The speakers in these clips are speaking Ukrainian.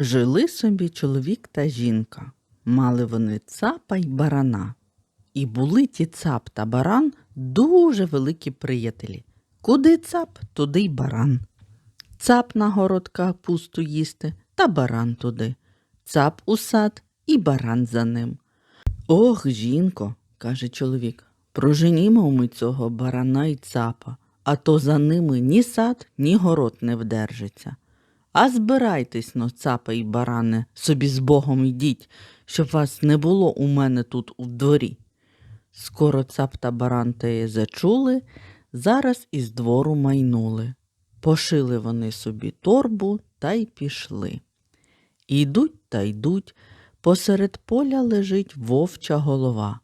Жили собі чоловік та жінка. Мали вони цапа й барана. І були ті цап та баран дуже великі приятелі. Куди цап, туди й баран. Цап на город капусту їсти, та баран туди. Цап у сад і баран за ним. Ох, жінко, каже чоловік, проженімо ми цього барана й цапа, а то за ними ні сад, ні город не вдержиться. А збирайтесь, но, цапа й баране, собі з Богом йдіть, щоб вас не було у мене тут у дворі. Скоро цап та баран теє зачули, зараз із двору майнули. Пошили вони собі торбу та й пішли. Ідуть та йдуть, посеред поля лежить вовча голова.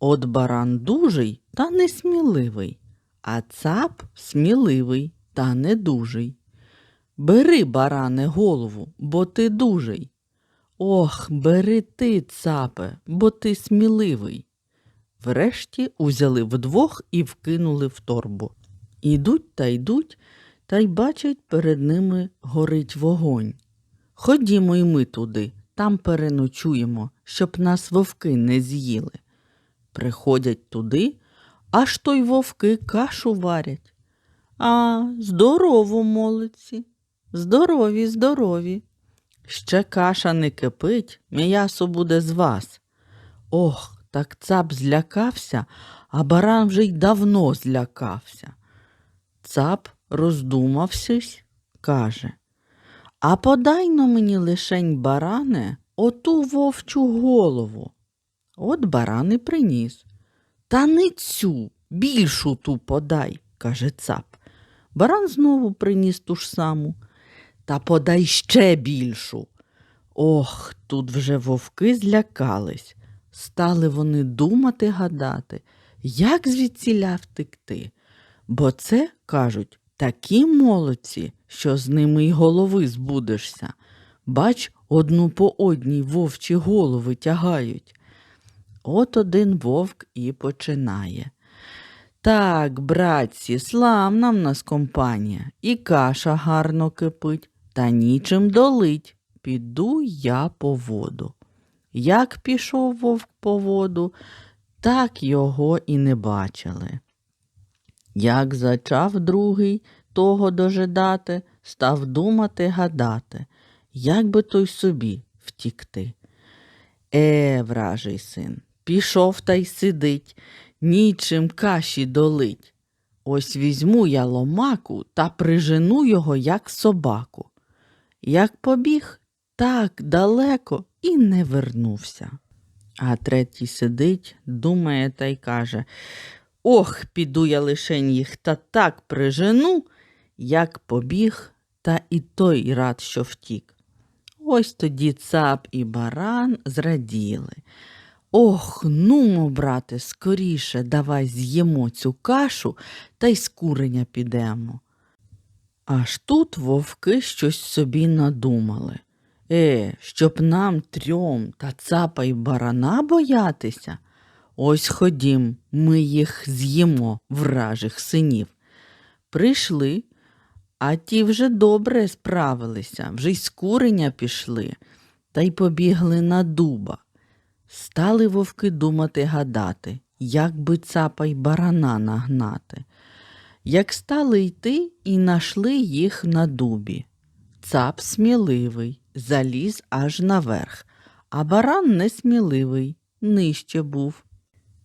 От баран дужий та несміливий, а цап сміливий та недужий. Бери, баране, голову, бо ти дужий. Ох, бери ти, цапе, бо ти сміливий. Врешті узяли вдвох і вкинули в торбу. Ідуть та йдуть, та й бачать, перед ними горить вогонь. Ходімо й ми туди, там переночуємо, щоб нас вовки не з'їли. Приходять туди, аж то й вовки кашу варять. А, здорово, молодці, здорові, здорові. Ще каша не кипить, м'ясо буде з вас. Ох, так цап злякався, а баран вже й давно злякався. Цап, роздумавшись, каже А подай но мені лишень баране оту вовчу голову. От баран і приніс. Та не цю, більшу ту подай, каже цап. Баран знову приніс ту ж саму. Та подай ще більшу. Ох, тут вже вовки злякались. Стали вони думати гадати, як звідсіля втекти. Бо це, кажуть, такі молодці, що з ними й голови збудешся. Бач, одну по одній вовчі голови тягають. От один вовк і починає. Так, братці, славна в нас компанія, і каша гарно кипить, та нічим долить. Піду я по воду. Як пішов вовк по воду, так його і не бачили. Як зачав другий того дожидати, став думати гадати, як би той собі втікти. Е, вражий син, пішов та й сидить, нічим каші долить. Ось візьму я ломаку та прижену його, як собаку. Як побіг, так далеко і не вернувся. А третій сидить, думає та й каже Ох, піду я лишень їх та так прижену, як побіг, та і той рад, що втік. Ось тоді цап і баран зраділи. Ох, нумо, брате, скоріше давай з'їмо цю кашу та й з куреня підемо. Аж тут вовки щось собі надумали. Е, щоб нам трьом та цапа й барана боятися. Ось ходім, ми їх з'їмо, вражих синів. Прийшли, а ті вже добре справилися, вже й з куреня пішли, та й побігли на дуба. Стали вовки думати гадати, як би цапа й барана нагнати. Як стали йти і нашли їх на дубі. Цап сміливий, заліз аж наверх, а баран несміливий, нижче був.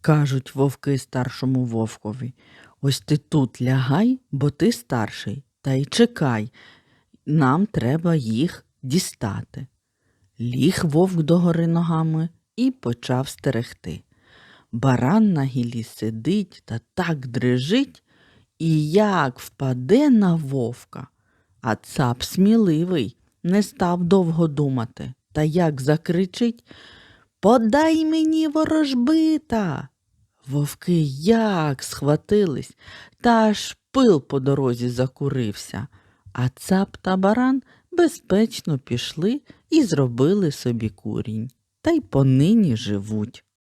Кажуть вовки старшому вовкові, ось ти тут лягай, бо ти старший, та й чекай, нам треба їх дістати. Ліг вовк догори ногами і почав стерегти. Баран на гілі сидить та так дрижить, і як впаде на вовка. А цап сміливий, не став довго думати, та як закричить Подай мені ворожбита. Вовки як схватились, та аж пил по дорозі закурився, а цап та баран безпечно пішли і зробили собі курінь, та й понині живуть.